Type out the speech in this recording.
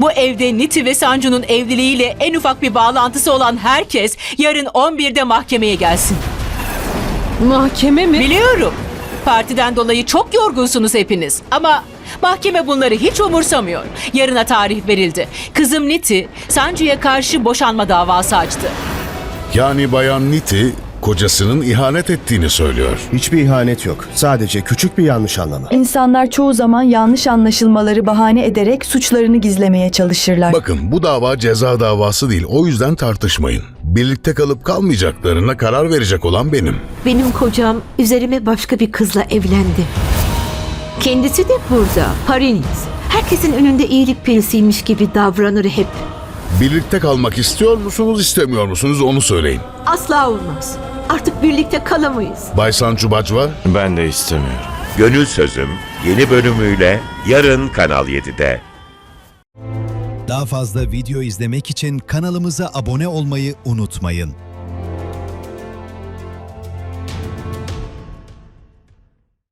Bu evde Niti ve Sancu'nun evliliğiyle en ufak bir bağlantısı olan herkes yarın 11'de mahkemeye gelsin. Mahkeme mi? Biliyorum. Partiden dolayı çok yorgunsunuz hepiniz. Ama mahkeme bunları hiç umursamıyor. Yarına tarih verildi. Kızım Niti, Sancu'ya karşı boşanma davası açtı. Yani Bayan Niti kocasının ihanet ettiğini söylüyor. Hiçbir ihanet yok. Sadece küçük bir yanlış anlama. İnsanlar çoğu zaman yanlış anlaşılmaları bahane ederek suçlarını gizlemeye çalışırlar. Bakın bu dava ceza davası değil o yüzden tartışmayın. Birlikte kalıp kalmayacaklarına karar verecek olan benim. Benim kocam üzerime başka bir kızla evlendi. Kendisi de burada, Parinit. Herkesin önünde iyilik perisiymiş gibi davranır hep. Birlikte kalmak istiyor musunuz istemiyor musunuz onu söyleyin. Asla olmaz. Artık birlikte kalamayız. Bay Sancu Bacva Ben de istemiyorum. Gönül Sözüm yeni bölümüyle yarın Kanal 7'de. Daha fazla video izlemek için kanalımıza abone olmayı unutmayın.